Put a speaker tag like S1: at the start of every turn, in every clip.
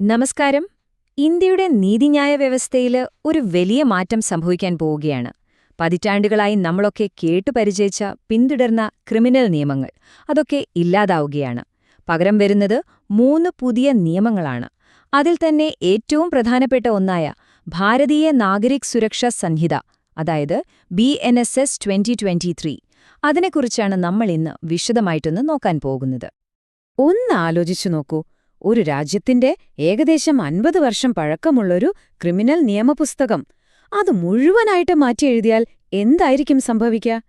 S1: നമസ്കാരം. ഇന്ത്യയുടെ നീതിന്യായ വ്യവസ്ഥയിൽ ഒരു വലിയ മാറ്റം സംഭവിക്കാൻ പോവുകയാണ്. പതിറ്റാണ്ടുകളായി നമ്മളൊക്കെ കേട്ടുപരിചയിച്ച പിന്തുടർന്ന ക്രിമിനൽ നിയമങ്ങൾ അതൊക്കെ ഇല്ലാതാവുകയാണ്. പകരം വരുന്നത് മൂന്ന് പുതിയ നിയമങ്ങളാണ്. അതിൽ തന്നെ ഏറ്റവും പ്രധാനപ്പെട്ട ഒന്നായ ഭാരതീയ നാഗരിക് സുരക്ഷാ സംഹിത അതായത് B N S S twenty twenty three അതിനെക്കുറിച്ചാണ് നമ്മൾ ഇന്ന് വിശദമായിട്ടൊന്ന് നോക്കാൻ പോകുന്നത്.
S2: ഒന്ന് ആലോചിച്ചു നോക്കൂ. ഒരു രാജ്യത്തിന്റെ ഏകദേശം അൻപത് വർഷം പഴക്കമുള്ളൊരു ക്രിമിനൽ നിയമപുസ്തകം. അത് മുഴുവനായിട്ട് മാറ്റി എഴുതിയാൽ എന്തായിരിക്കും സംഭവിക്കുക?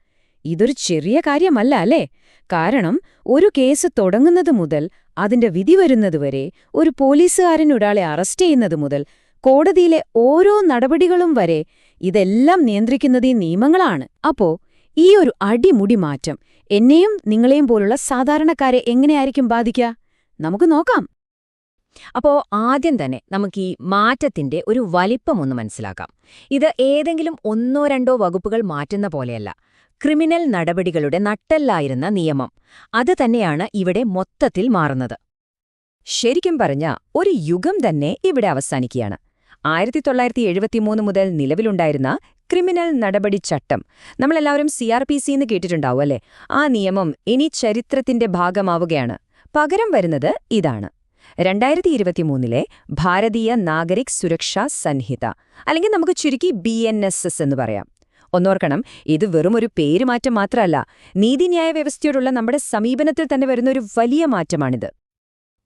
S2: ഇതൊരു ചെറിയ കാര്യമല്ല അല്ലേ? കാരണം ഒരു കേസ് തുടങ്ങുന്നത് മുതൽ അതിന്റെ വിധി വരുന്നതുവരെ ഒരു പോലീസുകാരനൊരാളെ അറസ്റ്റ് ചെയ്യുന്നത് മുതൽ കോടതിയിലെ ഓരോ നടപടികളും വരെ ഇതെല്ലാം നിയന്ത്രിക്കുന്നത് ഈ നിയമങ്ങളാണ്. അപ്പോ ഈ ഒരു അടിമുടി മാറ്റം എന്നെയും നിങ്ങളെയും പോലുള്ള സാധാരണക്കാരെ എങ്ങനെയായിരിക്കും ബാധിക്കുക? നമുക്ക് നോക്കാം.
S1: അപ്പോ ആദ്യം തന്നെ നമുക്ക് ഈ മാറ്റത്തിന്റെ ഒരു വലിപ്പമൊന്ന് മനസ്സിലാക്കാം. ഇത് ഏതെങ്കിലും ഒന്നോ രണ്ടോ വകുപ്പുകൾ മാറ്റുന്ന പോലെയല്ല. ക്രിമിനൽ നടപടികളുടെ നട്ടല്ലായിരുന്ന നിയമം. അത് തന്നെയാണ് ഇവിടെ മൊത്തത്തിൽ മാറുന്നത്. ശരിക്കും പറഞ്ഞ ഒരു യുഗം തന്നെ ഇവിടെ അവസാനിക്കുകയാണ്. ആയിരത്തി തൊള്ളായിരത്തി എഴുപത്തിമൂന്ന് മുതൽ നിലവിലുണ്ടായിരുന്ന ക്രിമിനൽ നടപടിച്ചട്ടം നമ്മളെല്ലാവരും സി ആർ പി സിന്ന് കേട്ടിട്ടുണ്ടാവും അല്ലേ? ആ നിയമം ഇനി ചരിത്രത്തിന്റെ ഭാഗമാവുകയാണ്. പകരം വരുന്നത് ഇതാണ്. രണ്ടായിരത്തി ഇരുപത്തിമൂന്നിലെ ഭാരതീയ നാഗരിക് സുരക്ഷാ സംഹിത അല്ലെങ്കിൽ നമുക്ക് ചുരുക്കി ബി എന്ന് പറയാം. ഒന്നോർക്കണം ഇത് വെറും ഒരു പേരുമാറ്റം മാത്രമല്ല നീതിന്യായ വ്യവസ്ഥയോടുള്ള നമ്മുടെ സമീപനത്തിൽ തന്നെ വരുന്ന ഒരു വലിയ മാറ്റമാണിത്.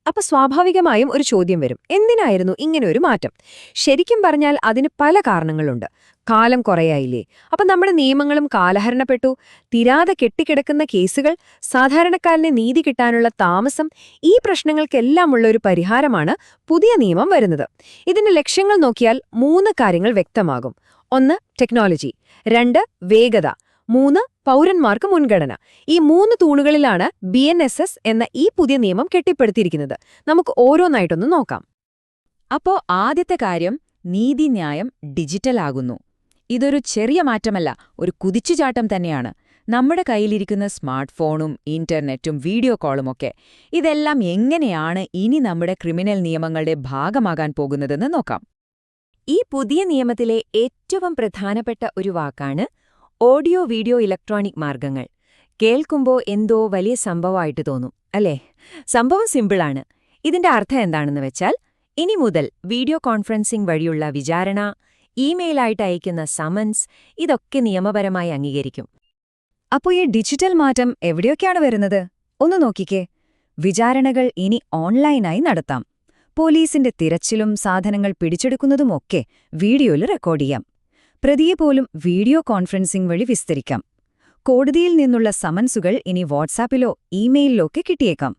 S1: അപ്പൊ സ്വാഭാവികമായും ഒരു ചോദ്യം വരും. എന്തിനായിരുന്നു ഇങ്ങനെ ഒരു മാറ്റം? ശരിക്കും പറഞ്ഞാൽ അതിന് പല കാരണങ്ങളുണ്ട്. കാലം കുറയായില്ലേ? അപ്പൊ നമ്മുടെ നിയമങ്ങളും കാലഹരണപ്പെട്ടു. തിരാതെ കെട്ടിക്കിടക്കുന്ന കേസുകൾ സാധാരണക്കാരന് നീതി കിട്ടാനുള്ള താമസം ഈ പ്രശ്നങ്ങൾക്കെല്ലാമുള്ള ഒരു പരിഹാരമാണ് പുതിയ നിയമം വരുന്നത്. ഇതിന്റെ ലക്ഷ്യങ്ങൾ നോക്കിയാൽ മൂന്ന് കാര്യങ്ങൾ വ്യക്തമാകും. ഒന്ന് ടെക്നോളജി രണ്ട് വേഗത. മൂന്ന് പൗരന്മാർക്ക് മുൻഗണന. ഈ മൂന്ന് തൂണുകളിലാണ് ബി എന്ന ഈ പുതിയ നിയമം കെട്ടിപ്പടുത്തിയിരിക്കുന്നത് നമുക്ക് ഓരോന്നായിട്ടൊന്ന് നോക്കാം. അപ്പോ ആദ്യത്തെ കാര്യം നീതിന്യായം ഡിജിറ്റലാകുന്നു ഇതൊരു ചെറിയ മാറ്റമല്ല ഒരു കുതിച്ചുചാട്ടം തന്നെയാണ്. നമ്മുടെ കയ്യിലിരിക്കുന്ന സ്മാർട്ട് ഫോണും ഇന്റർനെറ്റും വീഡിയോ കോളുമൊക്കെ ഇതെല്ലാം എങ്ങനെയാണ് ഇനി നമ്മുടെ ക്രിമിനൽ നിയമങ്ങളുടെ ഭാഗമാകാൻ പോകുന്നതെന്ന് നോക്കാം. ഈ പുതിയ നിയമത്തിലെ ഏറ്റവും പ്രധാനപ്പെട്ട ഒരു വാക്കാണ് ഓഡിയോ വീഡിയോ ഇലക്ട്രോണിക് മാർഗങ്ങൾ. കേൾക്കുമ്പോൾ എന്തോ വലിയ സംഭവമായിട്ട് തോന്നും അല്ലേ? സംഭവം സിമ്പിളാണ്. ഇതിന്റെ അർത്ഥം എന്താണെന്ന് വെച്ചാൽ ഇനി മുതൽ വീഡിയോ കോൺഫറൻസിംഗ് വഴിയുള്ള വിചാരണ ഇമെയിലായിട്ട് അയക്കുന്ന സമൻസ് ഇതൊക്കെ നിയമപരമായി അംഗീകരിക്കും. അപ്പോൾ ഈ ഡിജിറ്റൽ മാറ്റം എവിടെയൊക്കെയാണ് വരുന്നത്? ഒന്ന് നോക്കിക്കേ. വിചാരണകൾ ഇനി ഓൺലൈനായി നടത്താം. പോലീസിന്റെ തിരച്ചിലും സാധനങ്ങൾ പിടിച്ചെടുക്കുന്നതുമൊക്കെ വീഡിയോയിൽ റെക്കോർഡ് ചെയ്യാം. പ്രതിയെ പോലും വീഡിയോ കോൺഫറൻസിംഗ് വഴി വിസ്തരിക്കാം. കോടതിയിൽ നിന്നുള്ള സമൻസുകൾ ഇനി വാട്സാപ്പിലോ ഇമെയിലിലോ ഒക്കെ കിട്ടിയേക്കാം.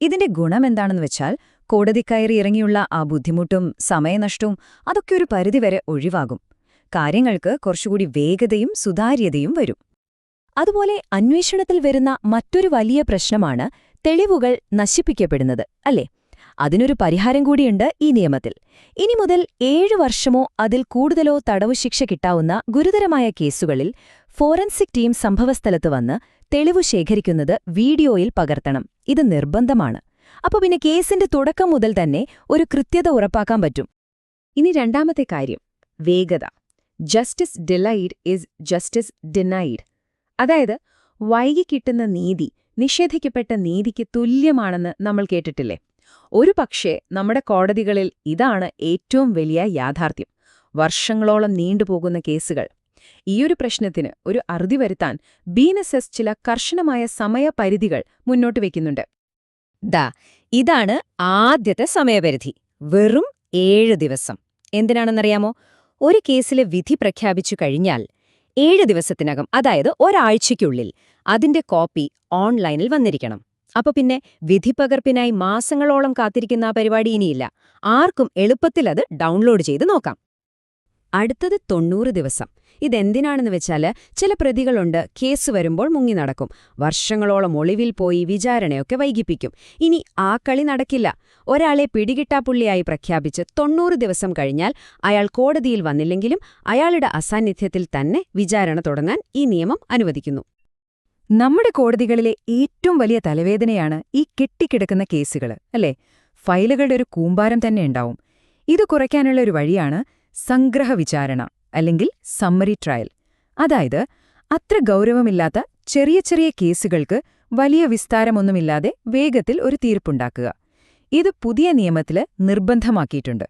S1: ഇതിന്റെ ഗുണമെന്താണെന്ന് വെച്ചാൽ കോടതി കയറി ഇറങ്ങിയുള്ള ആ ബുദ്ധിമുട്ടും സമയനഷ്ടവും അതൊക്കെ ഒരു പരിധിവരെ ഒഴിവാകും. കാര്യങ്ങൾക്ക് കുറച്ചുകൂടി വേഗതയും സുതാര്യതയും വരും. അതുപോലെ അന്വേഷണത്തിൽ വരുന്ന മറ്റൊരു വലിയ പ്രശ്നമാണ് തെളിവുകൾ നശിപ്പിക്കപ്പെടുന്നത് അല്ലേ? അതിനൊരു പരിഹാരം കൂടിയുണ്ട് ഈ നിയമത്തിൽ. ഇനി മുതൽ ഏഴു വർഷമോ അതിൽ കൂടുതലോ തടവു ശിക്ഷ കിട്ടാവുന്ന ഗുരുതരമായ കേസുകളിൽ ഫോറൻസിക് ടീം സംഭവസ്ഥലത്ത് വന്ന് തെളിവു ശേഖരിക്കുന്നത് വീഡിയോയിൽ പകർത്തണം. ഇത് നിർബന്ധമാണ്. അപ്പോൾ പിന്നെ കേസിന്റെ തുടക്കം മുതൽ തന്നെ ഒരു കൃത്യത ഉറപ്പാക്കാൻ പറ്റും. ഇനി രണ്ടാമത്തെ കാര്യം. വേഗത. Justice delayed is justice denied. അതായത് വൈകി കിട്ടുന്ന നീതി നിഷേധിക്കപ്പെട്ട നീതിക്ക് തുല്യമാണെന്ന് നമ്മൾ കേട്ടിട്ടില്ലേ? ഒരു പക്ഷേ നമ്മുടെ കോടതികളിൽ ഇതാണ് ഏറ്റവും വലിയ യാഥാർത്ഥ്യം. വർഷങ്ങളോളം നീണ്ടുപോകുന്ന കേസുകൾ. ഈയൊരു പ്രശ്നത്തിന് ഒരു അറുതി വരുത്താൻ ബീനസെസ് ചില കർശനമായ സമയപരിധികൾ മുന്നോട്ട് വയ്ക്കുന്നുണ്ട് ദാ ഇതാണ് ആദ്യത്തെ സമയപരിധി. വെറും ഏഴ് ദിവസം. എന്തിനാണെന്നറിയാമോ? ഒരു കേസിലെ വിധി പ്രഖ്യാപിച്ചു കഴിഞ്ഞാൽ ഏഴ് ദിവസത്തിനകം അതായത് ഒരാഴ്ചയ്ക്കുള്ളിൽ അതിന്റെ കോപ്പി ഓൺലൈനിൽ വന്നിരിക്കണം. അപ്പൊ പിന്നെ വിധിപ്പകർപ്പിനായി മാസങ്ങളോളം കാത്തിരിക്കുന്ന ആ പരിപാടി ഇനിയില്ല. ആർക്കും എളുപ്പത്തിൽ അത് ഡൗൺലോഡ് ചെയ്ത് നോക്കാം. അടുത്തത് തൊണ്ണൂറ് ദിവസം. ഇതെന്തിനാണെന്ന് വെച്ചാൽ ചില പ്രതികളുണ്ട് കേസ് വരുമ്പോൾ മുങ്ങി നടക്കും. വർഷങ്ങളോളം ഒളിവിൽ പോയി വിചാരണയൊക്കെ വൈകിപ്പിക്കും. ഇനി ആ കളി നടക്കില്ല. ഒരാളെ പിടികിട്ടാപ്പുള്ളിയായി പ്രഖ്യാപിച്ച് തൊണ്ണൂറ് ദിവസം കഴിഞ്ഞാൽ അയാൾ കോടതിയിൽ വന്നില്ലെങ്കിലും അയാളുടെ അസാന്നിധ്യത്തിൽ തന്നെ വിചാരണ തുടങ്ങാൻ ഈ നിയമം അനുവദിക്കുന്നു. നമ്മുടെ കോടതികളിലെ ഏറ്റവും വലിയ തലവേദനയാണ് ഈ കെട്ടിക്കിടക്കുന്ന കേസുകൾ അല്ലേ?
S3: ഫയലുകളുടെ ഒരു കൂമ്പാരം തന്നെ ഉണ്ടാവും. ഇത് കുറയ്ക്കാനുള്ള ഒരു വഴിയാണ് സംഗ്രഹ വിചാരണ അല്ലെങ്കിൽ സമ്മറി ട്രയൽ അതായത് അത്ര ഗൗരവമില്ലാത്ത ചെറിയ ചെറിയ കേസുകൾക്ക് വലിയ വിസ്താരമൊന്നുമില്ലാതെ വേഗത്തിൽ ഒരു തീർപ്പുണ്ടാക്കുക. ഇത് പുതിയ നിയമത്തിൽ നിർബന്ധമാക്കിയിട്ടുണ്ട്.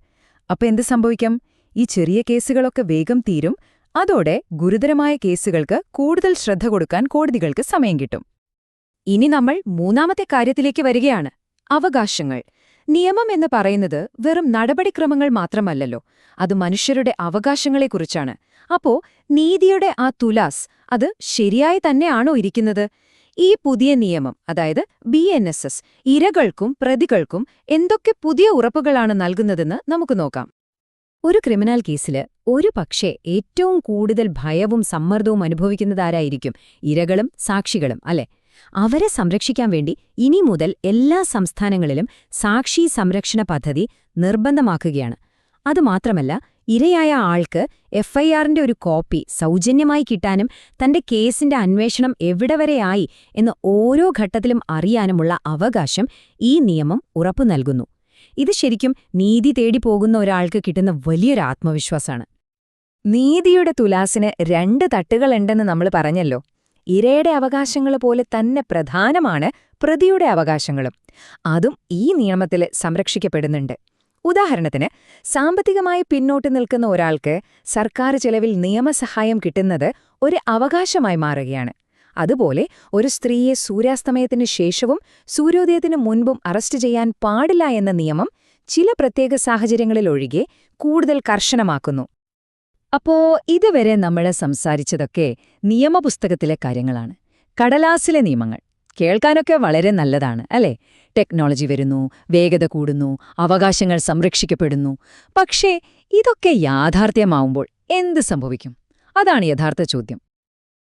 S3: അപ്പോൾ എന്ത് സംഭവിക്കാം? ഈ ചെറിയ കേസുകളൊക്കെ വേഗം തീരും അതോടെ ഗുരുതരമായ കേസുകൾക്ക് കൂടുതൽ ശ്രദ്ധ കൊടുക്കാൻ കോടതികൾക്ക് സമയം കിട്ടും.
S1: ഇനി നമ്മൾ മൂന്നാമത്തെ കാര്യത്തിലേക്ക് വരികയാണ്. അവകാശങ്ങൾ. നിയമം എന്ന് പറയുന്നത് വെറും നടപടിക്രമങ്ങൾ മാത്രമല്ലല്ലോ. അത് മനുഷ്യരുടെ അവകാശങ്ങളെക്കുറിച്ചാണ്. അപ്പോ നീതിയുടെ ആ തുലാസ് അത് ശരിയായി തന്നെയാണോ ഇരിക്കുന്നത്? ഈ പുതിയ നിയമം അതായത് ബി ഇരകൾക്കും പ്രതികൾക്കും എന്തൊക്കെ പുതിയ ഉറപ്പുകളാണ് നൽകുന്നതെന്ന് നമുക്ക് നോക്കാം. ഒരു ക്രിമിനൽ കേസിൽ ഒരു പക്ഷേ ഏറ്റവും കൂടുതൽ ഭയവും സമ്മർദ്ദവും അനുഭവിക്കുന്നതാരായിരിക്കും ഇരകളും സാക്ഷികളും അല്ലെ? അവരെ സംരക്ഷിക്കാൻ വേണ്ടി ഇനി മുതൽ എല്ലാ സംസ്ഥാനങ്ങളിലും സാക്ഷി സംരക്ഷണ പദ്ധതി നിർബന്ധമാക്കുകയാണ്. അതുമാത്രമല്ല ഇരയായ ആൾക്ക് എഫ്ഐആറിന്റെ ഒരു കോപ്പി സൗജന്യമായി കിട്ടാനും തന്റെ കേസിന്റെ അന്വേഷണം എവിടെ വരെയായി എന്ന് ഓരോ ഘട്ടത്തിലും അറിയാനുമുള്ള അവകാശം ഈ നിയമം ഉറപ്പു നൽകുന്നു. ഇത് ശരിക്കും നീതി തേടി പോകുന്ന ഒരാൾക്ക് കിട്ടുന്ന വലിയൊരു ആത്മവിശ്വാസമാണ്. നീതിയുടെ തുലാസിന് രണ്ട് തട്ടുകളുണ്ടെന്ന് നമ്മൾ പറഞ്ഞല്ലോ. ഇരയുടെ അവകാശങ്ങൾ പോലെ തന്നെ പ്രധാനമാണ് പ്രതിയുടെ അവകാശങ്ങളും. അതും ഈ നിയമത്തിൽ സംരക്ഷിക്കപ്പെടുന്നുണ്ട്. ഉദാഹരണത്തിന് സാമ്പത്തികമായി പിന്നോട്ട് നിൽക്കുന്ന ഒരാൾക്ക് സർക്കാർ ചെലവിൽ നിയമസഹായം കിട്ടുന്നത് ഒരു അവകാശമായി മാറുകയാണ്. അതുപോലെ ഒരു സ്ത്രീയെ സൂര്യാസ്തമയത്തിന് ശേഷവും സൂര്യോദയത്തിന് മുൻപും അറസ്റ്റ് ചെയ്യാൻ പാടില്ല എന്ന നിയമം ചില പ്രത്യേക സാഹചര്യങ്ങളിലൊഴികെ കൂടുതൽ കർശനമാക്കുന്നു. അപ്പോ ഇതുവരെ നമ്മൾ സംസാരിച്ചതൊക്കെ നിയമപുസ്തകത്തിലെ കാര്യങ്ങളാണ്. കടലാസിലെ നിയമങ്ങൾ. കേൾക്കാനൊക്കെ വളരെ നല്ലതാണ് അല്ലേ? ടെക്നോളജി വരുന്നു വേഗത കൂടുന്നു അവകാശങ്ങൾ സംരക്ഷിക്കപ്പെടുന്നു. പക്ഷേ ഇതൊക്കെ യാഥാർത്ഥ്യമാവുമ്പോൾ എന്ത് സംഭവിക്കും? അതാണ് യഥാർത്ഥ ചോദ്യം.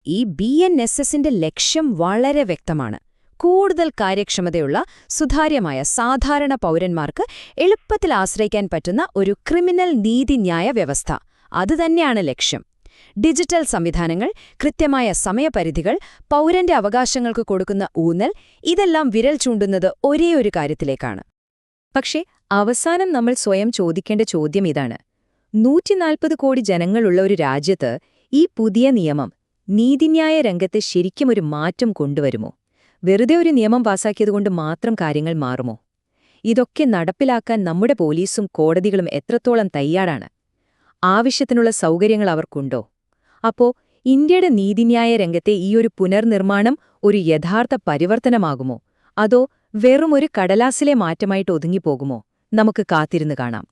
S1: ഈ ബി എൻ എസ് എസിന്റെ ലക്ഷ്യം വളരെ വ്യക്തമാണ്. കൂടുതൽ കാര്യക്ഷമതയുള്ള സുതാര്യമായ സാധാരണ പൗരന്മാർക്ക് എളുപ്പത്തിൽ ആശ്രയിക്കാൻ പറ്റുന്ന ഒരു ക്രിമിനൽ നീതിന്യായ വ്യവസ്ഥ. അതുതന്നെയാണ് ലക്ഷ്യം. ഡിജിറ്റൽ സംവിധാനങ്ങൾ കൃത്യമായ സമയപരിധികൾ പൗരന്റെ അവകാശങ്ങൾക്ക് കൊടുക്കുന്ന ഊന്നൽ ഇതെല്ലാം വിരൽ ചൂണ്ടുന്നത് ഒരേ ഒരു കാര്യത്തിലേക്കാണ്. പക്ഷേ അവസാനം നമ്മൾ സ്വയം ചോദിക്കേണ്ട ചോദ്യം ഇതാണ്. നൂറ്റിനാൽപ്പത് കോടി ജനങ്ങളുള്ള ഒരു രാജ്യത്ത് ഈ പുതിയ നിയമം നീതിന്യായ രംഗത്തെ ശരിക്കും ഒരു മാറ്റം കൊണ്ടുവരുമോ? വെറുതെ ഒരു നിയമം പാസാക്കിയതുകൊണ്ട് മാത്രം കാര്യങ്ങൾ മാറുമോ? ഇതൊക്കെ നടപ്പിലാക്കാൻ നമ്മുടെ പോലീസും കോടതികളും എത്രത്തോളം തയ്യാറാണ്? ആവശ്യത്തിനുള്ള സൗകര്യങ്ങൾ അവർക്കുണ്ടോ? അപ്പോ ഇന്ത്യയുടെ നീതിന്യായ രംഗത്തെ ഈയൊരു പുനർനിർമ്മാണം ഒരു യഥാർത്ഥ പരിവർത്തനമാകുമോ? അതോ വെറുമൊരു കടലാസിലെ മാറ്റമായിട്ട് ഒതുങ്ങിപ്പോകുമോ? നമുക്ക് കാത്തിരുന്നു കാണാം.